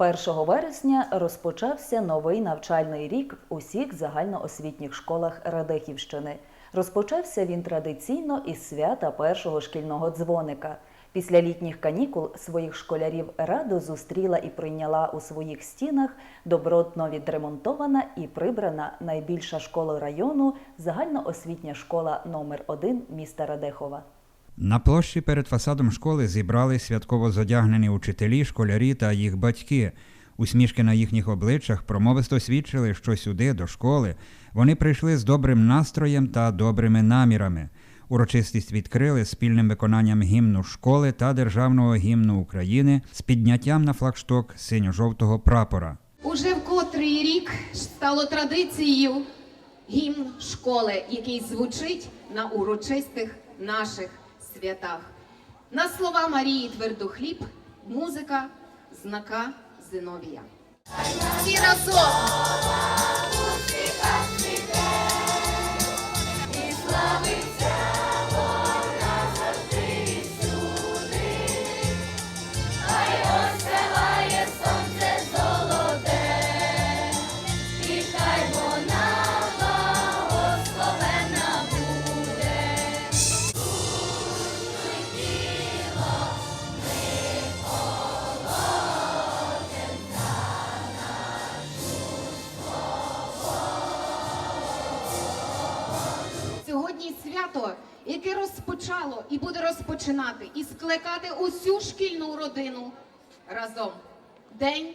1 вересня розпочався новий навчальний рік в усіх загальноосвітніх школах Радехівщини. Розпочався він традиційно із свята першого шкільного дзвоника. Після літніх канікул своїх школярів радо зустріла і прийняла у своїх стінах добротно відремонтована і прибрана найбільша школа району загальноосвітня школа номер 1 міста Радехова. На площі перед фасадом школи зібрали святково зодягнені учителі, школярі та їх батьки. Усмішки на їхніх обличчях промовисто свідчили, що сюди, до школи, вони прийшли з добрим настроєм та добрими намірами. Урочистість відкрили спільним виконанням гімну школи та державного гімну України з підняттям на флагшток синьо-жовтого прапора. Уже в котрий рік стало традицією гімн школи, який звучить на урочистих наших святах. На слова Марії Твердохліб, музика знака Зиновія. Всі разом! Свято, яке розпочало і буде розпочинати і скликати усю шкільну родину разом. День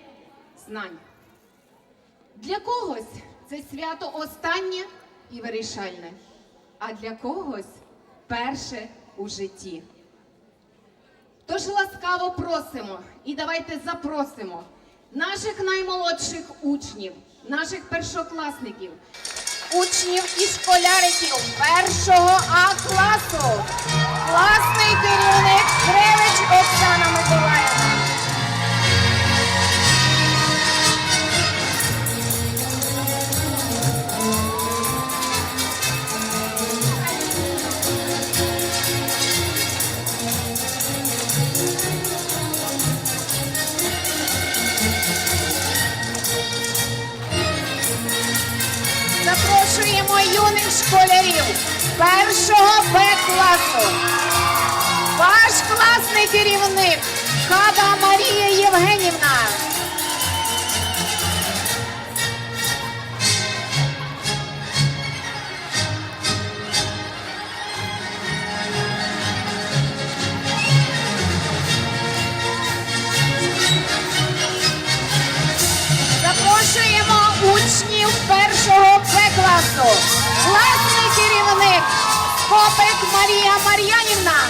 знань. Для когось це свято останнє і вирішальне, а для когось перше у житті. Тож ласкаво просимо і давайте запросимо наших наймолодших учнів, наших першокласників, учнів і школяриків першого А класу. Класний керівник Кривич Оксана Миколаївна. Класу. Ваш класний керівник Хада Марія Євгенівна. Запрошуємо учнів першого Б класу. Класний керівник Копик Марія Мар'янівна.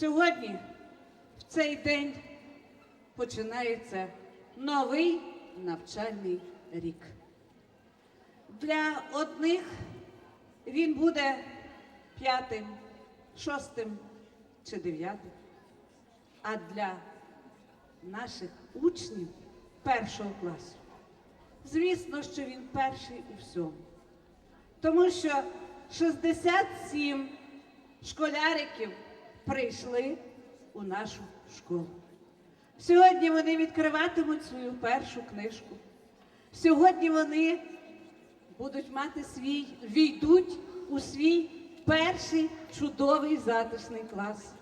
Сьогодні, в цей день, починається новий навчальний рік. Для одних він буде п'ятим, шостим чи дев'ятим, а для наших учнів першого класу. Звісно, що він перший у всьому. Тому що 67 школяриків прийшли у нашу школу. Сьогодні вони відкриватимуть свою першу книжку. Сьогодні вони будуть мати свій, війдуть у свій перший чудовий затишний клас.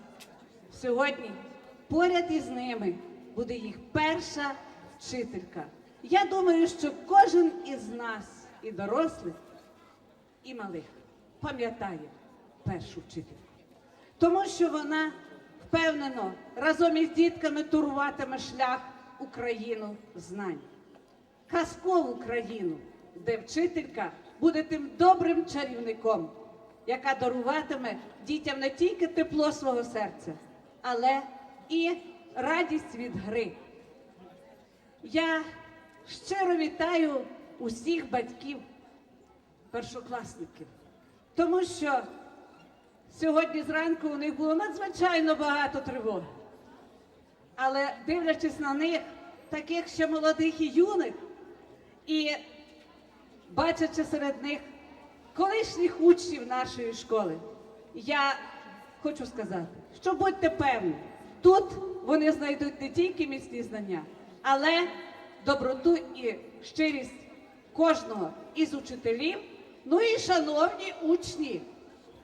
сьогодні поряд із ними буде їх перша вчителька. Я думаю, що кожен із нас, і дорослих, і малих, пам'ятає першу вчительку. Тому що вона впевнено разом із дітками туруватиме шлях Україну знань. Казкову країну, де вчителька буде тим добрим чарівником, яка даруватиме дітям не тільки тепло свого серця, але і радість від гри. Я щиро вітаю усіх батьків, першокласників, тому що сьогодні зранку у них було надзвичайно багато тривог. Але дивлячись на них, таких ще молодих і юних, і бачачи серед них колишніх учнів нашої школи, я хочу сказати, що будьте певні, тут вони знайдуть не тільки міцні знання, але доброту і щирість кожного із учителів, ну і шановні учні,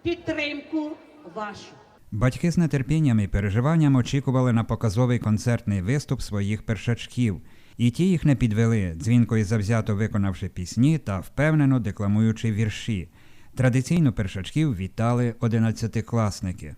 підтримку вашу. Батьки з нетерпінням і переживанням очікували на показовий концертний виступ своїх першачків, і ті їх не підвели, дзвінко і завзято виконавши пісні та впевнено декламуючи вірші. Традиційно першачків вітали одинадцятикласники.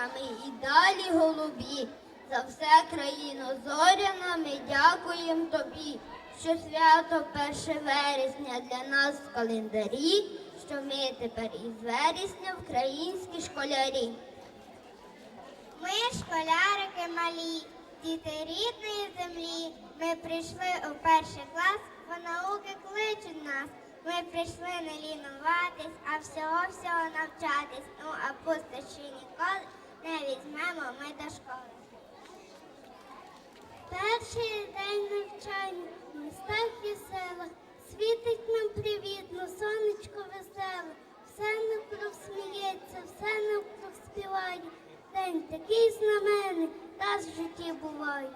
Узорами і далі голубі. За все країно зоряна ми дякуємо тобі, що свято 1 вересня для нас в календарі, що ми тепер із вересня українські школярі. Ми школярики малі, діти рідної землі. Ми прийшли у перший клас, бо науки кличуть нас. Ми прийшли не лінуватись, а всього-всього навчатись. Ну, а пустощі ніколи не візьмемо ми до школи. Перший день навчання в містах і селах світить нам привітно, сонечко веселе, все навкруг сміється, все навкруг співає. День такий знаменний, раз в житті буває.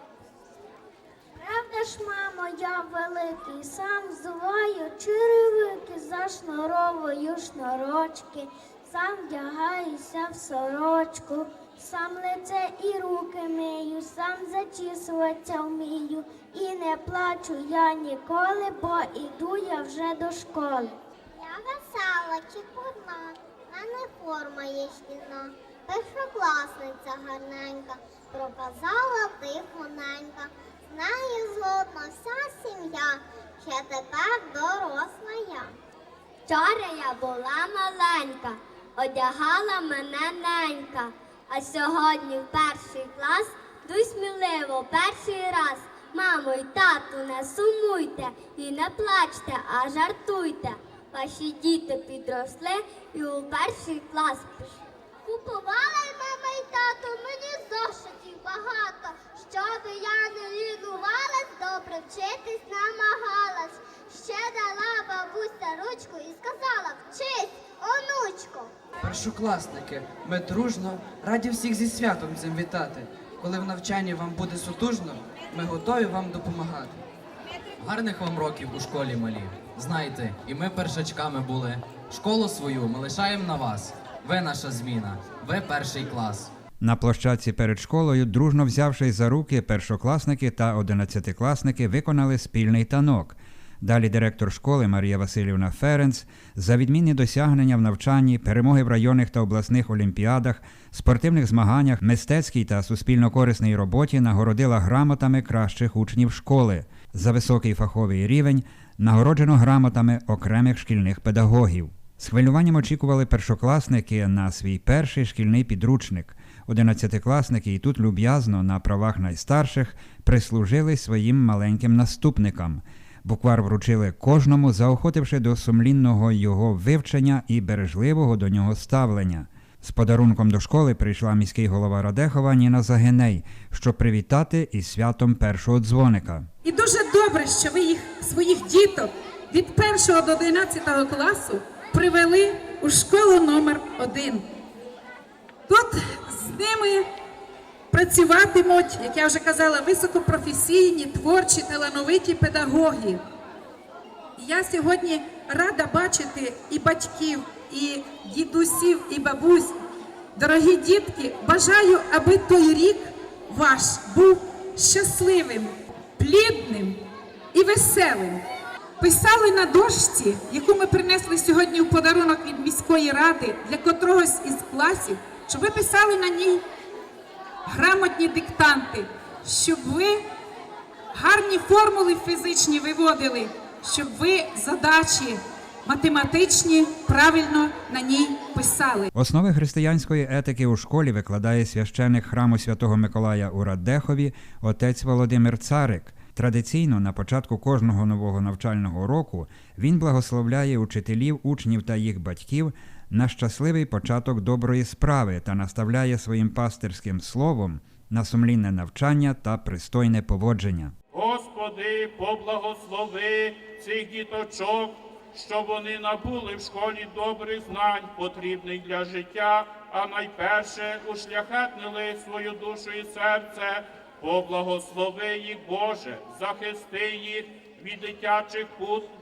Правда ж, мамо, я великий, сам взуваю черевики, зашнуровую шнурочки, сам вдягаюся в сорочку, сам лице і руки мию, сам зачісуватися вмію. І не плачу я ніколи, бо іду я вже до школи. Я весела чи курна, мене форма є шкільна, першокласниця гарненька, проказала тихоненька. З нею згодна вся сім'я, ще тепер доросла я. Вчора я була маленька, одягала мене ненька, а сьогодні в перший клас йду сміливо перший раз. Мамо й тату, не сумуйте і не плачте, а жартуйте. Ваші діти підросли і у перший клас пішли. Купувала й мама й тато мені зошитів багато, щоб я не лінувалась, добре вчитись намагалась. Ще дала бабуся ручку і сказала вчись, онучко. Першокласники, ми дружно раді всіх зі святом цим вітати. Коли в навчанні вам буде сутужно, ми готові вам допомагати. Гарних вам років у школі малі. Знайте, і ми першачками були. Школу свою ми лишаємо на вас. Ви наша зміна, ви перший клас. На площадці перед школою, дружно взявшись за руки, першокласники та одинадцятикласники виконали спільний танок. Далі директор школи Марія Васильівна Ференц за відмінні досягнення в навчанні, перемоги в районних та обласних олімпіадах, спортивних змаганнях, мистецькій та суспільно-корисній роботі нагородила грамотами кращих учнів школи. За високий фаховий рівень нагороджено грамотами окремих шкільних педагогів. З хвилюванням очікували першокласники на свій перший шкільний підручник. Одинадцятикласники і тут люб'язно на правах найстарших прислужили своїм маленьким наступникам. Буквар вручили кожному, заохотивши до сумлінного його вивчення і бережливого до нього ставлення. З подарунком до школи прийшла міський голова Радехова Ніна Загиней, щоб привітати із святом першого дзвоника. І дуже добре, що ви їх своїх діток від 1 до 11 класу привели у школу номер 1 Тут з ними працюватимуть, як я вже казала, високопрофесійні, творчі, талановиті педагоги. Я сьогодні рада бачити і батьків, і дідусів, і бабусь. Дорогі дітки, бажаю, аби той рік ваш був щасливим, плідним і веселим. Писали на дошці, яку ми принесли сьогодні в подарунок від міської ради для котрогось із класів, щоб ви писали на ній грамотні диктанти, щоб ви гарні формули фізичні виводили, щоб ви задачі математичні правильно на ній писали. Основи християнської етики у школі викладає священик храму Святого Миколая у Радехові отець Володимир Царик. Традиційно на початку кожного нового навчального року він благословляє учителів, учнів та їх батьків на щасливий початок доброї справи та наставляє своїм пастирським словом на сумлінне навчання та пристойне поводження. Господи, поблагослови цих діточок, щоб вони набули в школі добрих знань, потрібних для життя, а найперше ушляхетнили свою душу і серце. Поблагослови їх, Боже, захисти їх від дитячих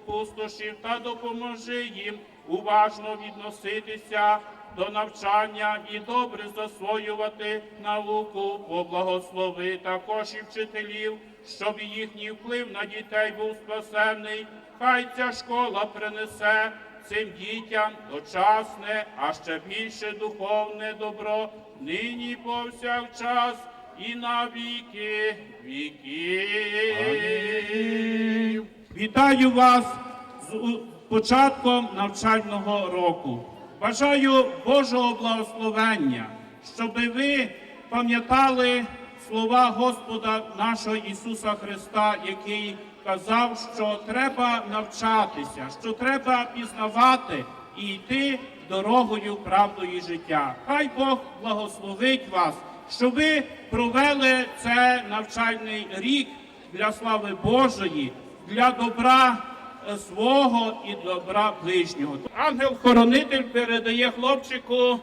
пустошів та допоможи їм уважно відноситися до навчання і добре засвоювати науку, поблагослови також і вчителів, щоб їхній вплив на дітей був спасенний. Хай ця школа принесе цим дітям дочасне, а ще більше духовне добро, нині повсякчас і на віки віків. Вітаю вас з початком навчального року. Бажаю Божого благословення, щоб ви пам'ятали слова Господа нашого Ісуса Христа, який казав, що треба навчатися, що треба пізнавати і йти дорогою правдою життя. Хай Бог благословить вас, щоб ви провели це навчальний рік для слави Божої, для добра свого і добра ближнього. Ангел-хоронитель передає хлопчику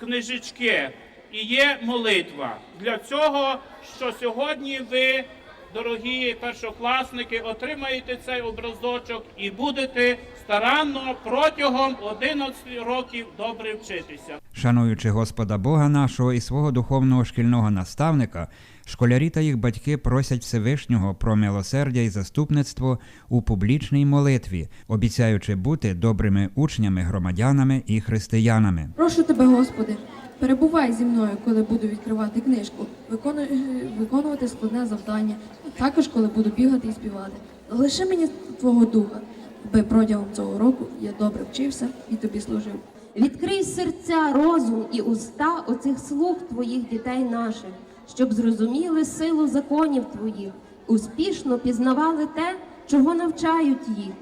книжечки і є молитва для цього, що сьогодні ви, дорогі першокласники, отримаєте цей образочок і будете старанно протягом 11 років добре вчитися. Шануючи Господа Бога нашого і свого духовного шкільного наставника, школярі та їх батьки просять Всевишнього про милосердя і заступництво у публічній молитві, обіцяючи бути добрими учнями, громадянами і християнами. Прошу тебе, Господи, перебувай зі мною, коли буду відкривати книжку, викону- виконувати складне завдання, також коли буду бігати і співати. Залиши мені твого духа, аби протягом цього року я добре вчився і тобі служив. Відкрий серця, розум і уста оцих слуг твоїх дітей наших, щоб зрозуміли силу законів твоїх, успішно пізнавали те, чого навчають їх.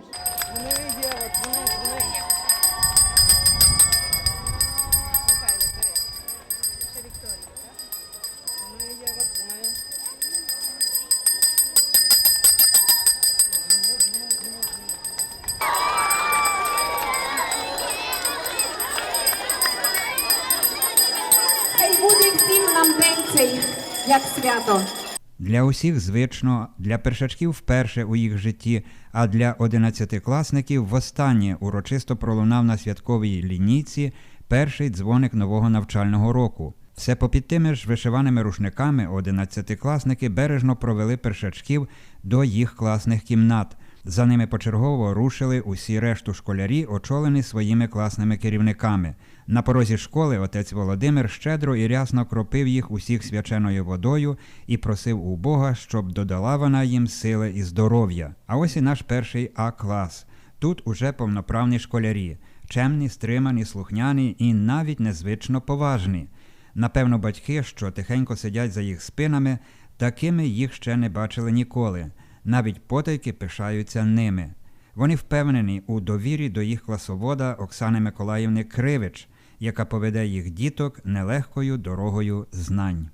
Для усіх звично, для першачків вперше у їх житті, а для одинадцятикласників востаннє урочисто пролунав на святковій лінійці перший дзвоник нового навчального року. Все попід тими ж вишиваними рушниками одинадцятикласники бережно провели першачків до їх класних кімнат. За ними почергово рушили усі решту школярі, очолені своїми класними керівниками. На порозі школи отець Володимир щедро і рясно кропив їх усіх свяченою водою і просив у Бога, щоб додала вона їм сили і здоров'я. А ось і наш перший А клас. Тут уже повноправні школярі, чемні, стримані, слухняні і навіть незвично поважні. Напевно, батьки, що тихенько сидять за їх спинами, такими їх ще не бачили ніколи, навіть потайки пишаються ними. Вони впевнені у довірі до їх класовода Оксани Миколаївни Кривич, яка поведе їх діток нелегкою дорогою знань.